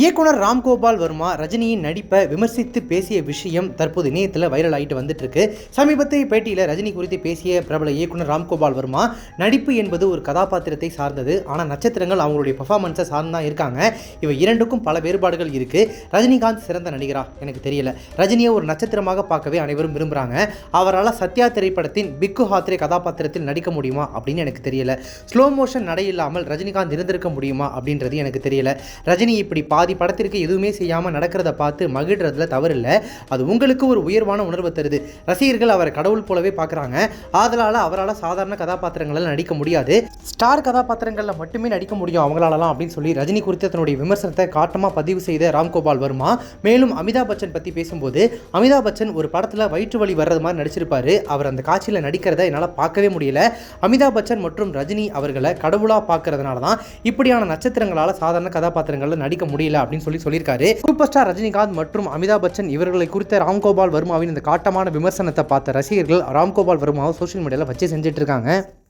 இயக்குனர் ராம்கோபால் வர்மா ரஜினியின் நடிப்பை விமர்சித்து பேசிய விஷயம் தற்போது இணையத்தில் வைரல் ஆகிட்டு வந்துட்டு இருக்கு சமீபத்திய பேட்டியில் ரஜினி குறித்து பேசிய பிரபல இயக்குனர் ராம்கோபால் வர்மா நடிப்பு என்பது ஒரு கதாபாத்திரத்தை சார்ந்தது. ஆனால் நட்சத்திரங்கள் அவங்களுடைய பர்ஃபார்மன்ஸை சார்ந்து தான் இருக்காங்க. இவை இரண்டுக்கும் பல வேறுபாடுகள் இருக்குது ரஜினிகாந்த் சிறந்த நடிகரா? எனக்கு தெரியல. ரஜினியை ஒரு நட்சத்திரமாக பார்க்கவே அனைவரும் விரும்புகிறாங்க அவரால் சத்யா திரைப்படத்தின் பிக்கு ஹாத்ரே கதாபாத்திரத்தில் நடிக்க முடியுமா அப்படின்னு எனக்கு தெரியல. ஸ்லோ மோஷன் நடை இல்லாமல் ரஜினிகாந்த் இருந்திருக்க முடியுமா அப்படின்றது எனக்கு தெரியல. ரஜினி இப்படி பா பாதி படத்திற்கு எதுவுமே செய்யாமல் நடக்கிறத பார்த்து மகிழ்றதுல தவறில்லை. அது உங்களுக்கு ஒரு உயர்வான உணர்வு தருது. ரசிகர்கள் அவரை கடவுள் போலவே பார்க்குறாங்க. ஆதலால் அவரால் சாதாரண கதாபாத்திரங்களில் நடிக்க முடியாது. ஸ்டார் கதாபாத்திரங்களில் மட்டுமே நடிக்க முடியும் அவங்களாலலாம் அப்படின்னு சொல்லி ரஜினி குறித்து தன்னுடைய விமர்சனத்தை காட்டமாக பதிவு செய்த ராம்கோபால் வர்மா. மேலும் அமிதாப் பச்சன் பற்றி பேசும்போது அமிதாப் பச்சன் ஒரு படத்தில் வயிற்று வலி வர்றது மாதிரி நடிச்சிருப்பாரு. அவர் அந்த காட்சியில் நடிக்கிறத என்னால் பார்க்கவே முடியல. அமிதாப் பச்சன் மற்றும் ரஜினி அவர்களை கடவுளாக பார்க்கறதுனால தான் இப்படியான நட்சத்திரங்களால் சாதாரண கதாபாத்திரங்களில் நடிக்க முடியல அப்படின்னு சொல்லி சொல்லியிருக்காரு. சூப்பர் ஸ்டார் ரஜினிகாந்த் மற்றும் அமிதாப் பச்சன் இவர்களை குறித்த ராம்கோபால் வர்மாவின் இந்த காட்டமான விமர்சனத்தை பார்த்த ரசிகர்கள் ராம்கோபால் வர்மாவை சோஷியல் மீடியாவில் வச்சு செஞ்சுட்டு இருக்காங்க.